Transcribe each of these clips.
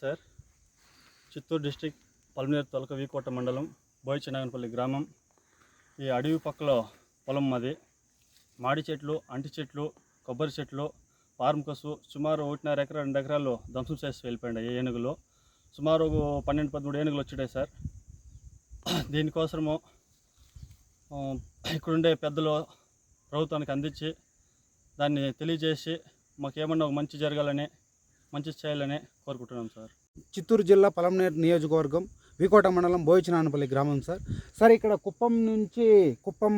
Sir. Chittoor district Palamaner తొలక వీకోట మండలం బోయచనాగనపల్లి గ్రామం. ఈ అడవి పక్కలో పొలం మాది. మాడి చెట్లు అంటి చెట్లు కొబ్బరి చెట్లు పారం కసు సుమారు ఒకటిన్నర ఎకరా రెండు ఎకరాలు ధ్వంసం చేసి వెళ్ళిపోయాయి ఈ ఏనుగులు. సుమారు ఒక పన్నెండు పదమూడు ఏనుగులు వచ్చినాయి సార్. దీనికోసము ఇక్కడుండే పెద్దలు ప్రభుత్వానికి అందించి దాన్ని తెలియజేసి మాకు ఏమన్నా ఒక మంచి జరగాలని మంచి చేయాలని కోరుకుంటున్నాం సార్. చిత్తూరు జిల్లా పలంనేరు నియోజకవర్గం వికోట మండలం బోయిచనానపల్లి గ్రామం సార్. సార్ ఇక్కడ కుప్పం నుంచి కుప్పం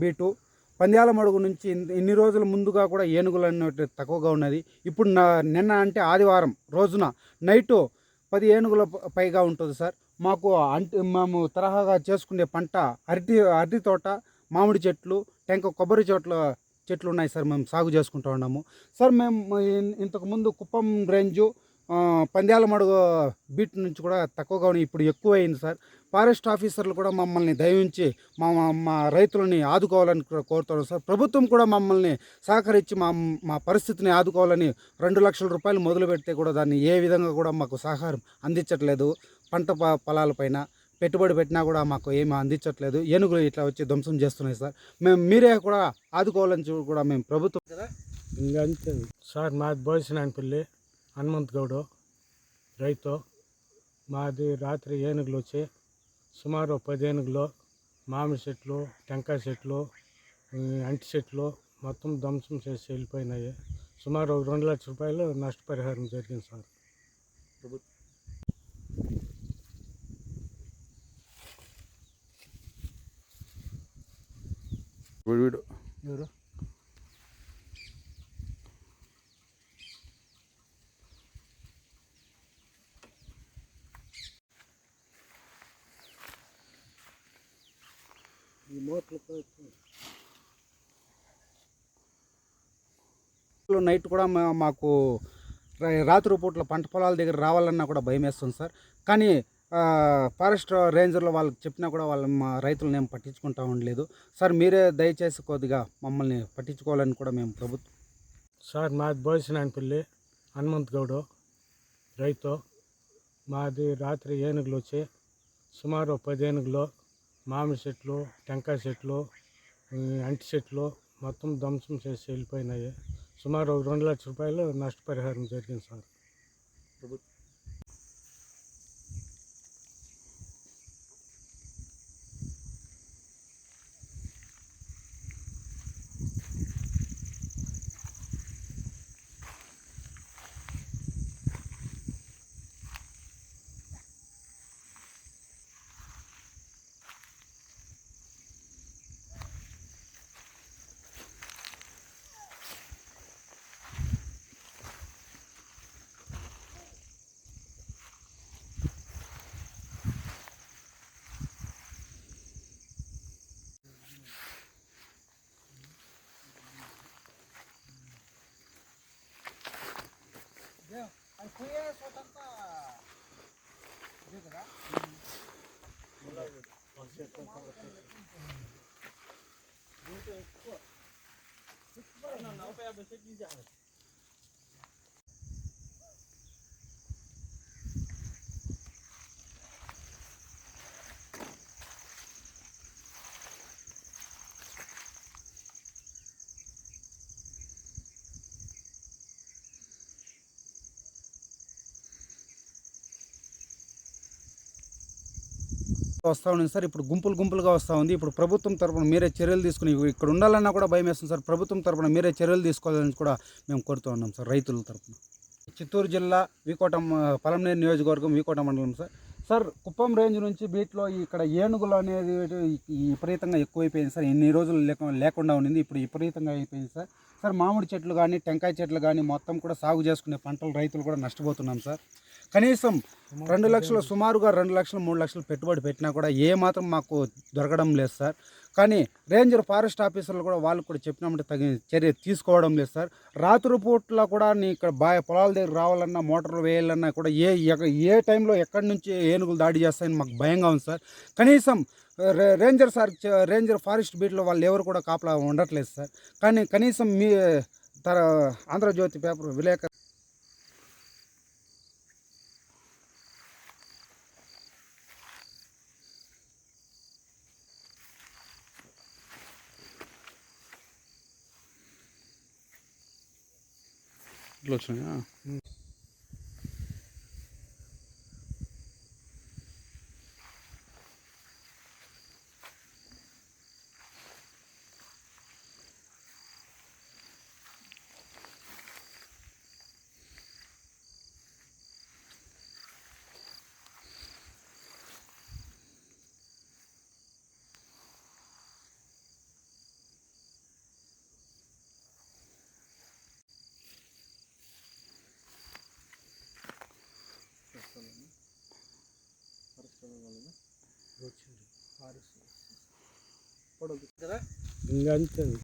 బీటు పంద్యాల మడుగు నుంచి ఇన్ని రోజుల ముందుగా కూడా ఏనుగులు అనేవి తక్కువగా ఉన్నది. ఇప్పుడు నా నిన్న అంటే ఆదివారం రోజున నైటు పది ఏనుగుల పైగా ఉంటుంది సార్. మాకు అంటే మేము తరహాగా చేసుకునే పంట అరటి అరటి తోట మామిడి చెట్లు టెంక కొబ్బరి చెట్ల చెట్లు ఉన్నాయి సార్ మేము సాగు చేసుకుంటూ ఉన్నాము. సార్ మేము ఇంతకుముందు కుప్పం రేంజు పంద్యాల మడుగు బీట్ నుంచి కూడా తక్కువగా ఉన్నాయి ఇప్పుడు ఎక్కువ అయింది సార్. ఫారెస్ట్ ఆఫీసర్లు కూడా మమ్మల్ని దయించి మా మా- రైతులని ఆదుకోవాలని కోరుతున్నాం సార్. ప్రభుత్వం కూడా మమ్మల్ని సహకరించి మా మా పరిస్థితిని ఆదుకోవాలని రెండు లక్షల రూపాయలు మొదలు పెడితే కూడా దాన్ని ఏ విధంగా కూడా మాకు సహకారం అందించట్లేదు. పంట పొలాలపైన పెట్టుబడి పెట్టినా కూడా మాకు ఏమీ అందించట్లేదు. ఏనుగులు ఇట్లా వచ్చి ధ్వంసం చేస్తున్నాయి సార్. మేము మీరే కూడా ఆదుకోవాలని కూడా మేము ప్రభుత్వం కదా? ఇంకంతే సార్ మాది బోసినాయనపల్లి హనుమంత్ గౌడు రైతు. మాది రాత్రి ఏనుగులు వచ్చి సుమారు పది ఏనుగులు మామిడి చెట్లు టెంకాయ చెట్లు అంటి చెట్లు మొత్తం ధ్వంసం చేసి వెళ్ళిపోయినాయి. సుమారు రెండు లక్షల రూపాయలు నష్టపరిహారం జరిగింది సార్. వీడు ఎవరు? ఈ మోటార్లు నైట్ కూడా మా- మాకు రాత్రి పూట్ల పంట పొలాల దగ్గర రావాలన్నా కూడా భయం వేస్తుంది సార్. కానీ ఫారెస్ట్ రేంజర్లు వాళ్ళకి చెప్పినా కూడా వాళ్ళు మా రైతులను ఏం పట్టించుకుంటా ఉండలేదు. సార్ మీరే దయచేసి కొద్దిగా మమ్మల్ని పట్టించుకోవాలని కూడా మేము ప్రభుత్వం సార్ మాది బోసినాయనపల్లి హనుమంత్ గౌడు రైతు. మాది రాత్రి ఏనుగులు వచ్చి సుమారు పది ఏనుగులు మామిడి చెట్లు టెంకాయ చెట్లు అంటి చెట్లు మొత్తం ధ్వంసం చేసి వెళ్ళిపోయినాయి. సుమారు రెండు లక్షల రూపాయలు నష్టపరిహారం జరిగింది సార్. દીધા వస్తూ ఉంది సార్. ఇప్పుడు గుంపులు గుంపులుగా వస్తూ ఉంది. ఇప్పుడు ప్రభుత్వం తరపున మీరే చర్యలు తీసుకుని ఇక్కడ ఉండాలన్నా కూడా భయం వేస్తుంది సార్. ప్రభుత్వం తరపున మీరే చర్యలు తీసుకోవాలని కూడా మేము కోరుతూ ఉన్నాం సార్ రైతుల తరపున. చిత్తూరు జిల్లా వికోటం పలంనేరు నియోజకవర్గం వికోటం మండలం సార్. సార్ కుప్పం రేంజ్ నుంచి బీట్లో ఇక్కడ ఏనుగులు అనేది విపరీతంగా ఎక్కువైపోయింది సార్. ఎన్ని రోజులు లేక లేకుండా ఉండింది. ఇప్పుడు విపరీతంగా అయిపోయింది సార్. సార్ మామిడి చెట్లు కానీ టెంకాయ చెట్లు కానీ మొత్తం కూడా సాగు చేసుకునే పంటలు రైతులు కూడా నష్టపోతున్నాం సార్. కనీసం రెండు లక్షలు సుమారుగా రెండు లక్షలు మూడు లక్షలు పెట్టుబడి పెట్టినా కూడా ఏ మాత్రం మాకు దొరకడం లేదు సార్. కానీ రేంజర్ ఫారెస్ట్ ఆఫీసర్లు కూడా వాళ్ళు కూడా చెప్పినప్పుడు తగిన చర్య తీసుకోవడం లేదు సార్. రాత్రి పూట్ల కూడా నీ ఇక్కడ బాగా పొలాల దగ్గర రావాలన్నా మోటార్లు వేయాలన్నా కూడా ఏ ఏ టైంలో ఎక్కడి నుంచి ఏనుగులు దాడి చేస్తాయని మాకు భయంగా ఉంది సార్. కనీసం రేంజర్ సార్ రేంజర్ ఫారెస్ట్ బీట్లో వాళ్ళు ఎవరు కూడా కాపలా ఉండట్లేదు సార్. కానీ కనీసం మీ తర ఆంధ్రజ్యోతి పేపర్ విలేకరు ఇట్లా వచ్చినాయా ఇంకంతే